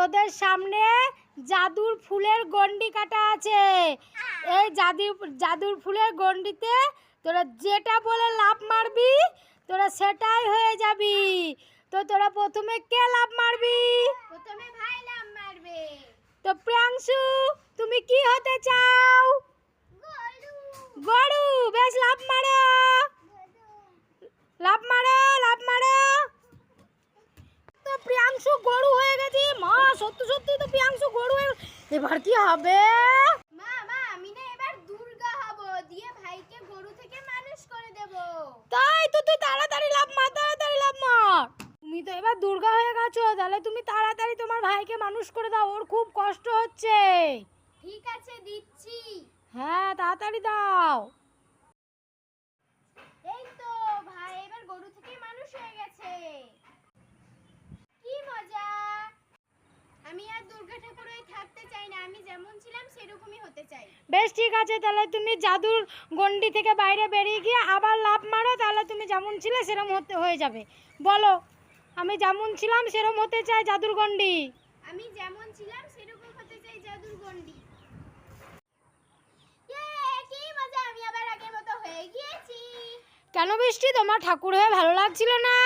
তোদের সামনে জাদুর ফুলের গন্ডি কাটা আছে। এই জাদুর জাদুর ফুলের গন্ডিতে তোরা যেটা বলে লাভ মারবি তোরা সেটাই হয়ে যাবি। তো তোরা প্রথমে কে লাভ মারবি? প্রথমে ভাই লাভ মারবে। তো প্রিয়াংশু তুমি কি হতে চাও? গরু। বেশ লাভ মারো। লাভ মারো তো প্রিয়াংশু গরু হয়ে গেছে। মা সত্যি সত্যি তো প্রিয়াংশু গরু হয়ে এবার কি হবে? মা মা আমি না এবার দুর্গা হব। দিয়ে ভাইকে গরু থেকে মানুষ করে দেব। তাই তো তুই তাড়াতাড়ি লাভ মার তাড়াতাড়ি লাভ মার তুমি তো এবার দুর্গা হয়ে গেছো তাহলে তুমি তাড়াতাড়ি তোমার ভাইকে মানুষ করে দাও ওর খুব কষ্ট হচ্ছে। ঠিক আছে দিচ্ছি। হ্যাঁ তাড়াতাড়ি দাও এই তো ভাই এবার গরু থেকে মানুষ হয়ে গেছে কি মজা আমি আর দুর্গা ঠাকুর হয়ে থাকতে চাই না আমি যেমন ছিলাম সেরকমই হতে চাই। বেশ ঠিক আছে তাহলে তুমি জাদুর গন্ডি থেকে বাইরে বেরিয়ে গিয়ে আবার লাভ মারো তাহলে তুমি যেমন ছিলে সেরম হতে হয়ে যাবে। বলো আমি যেমন ছিলাম সেরম হতে চাই জাদুর গন্ডি আমি যেমন ছিলাম সেরকম হতে চাই জাদুর গন্ডি ইয়ে, কি মজা আমি আবার আগের মতো হয়ে গিয়েছি। কেন বৃষ্টি? তোমার ঠাকুর হয়ে ভালো লাগছিল না?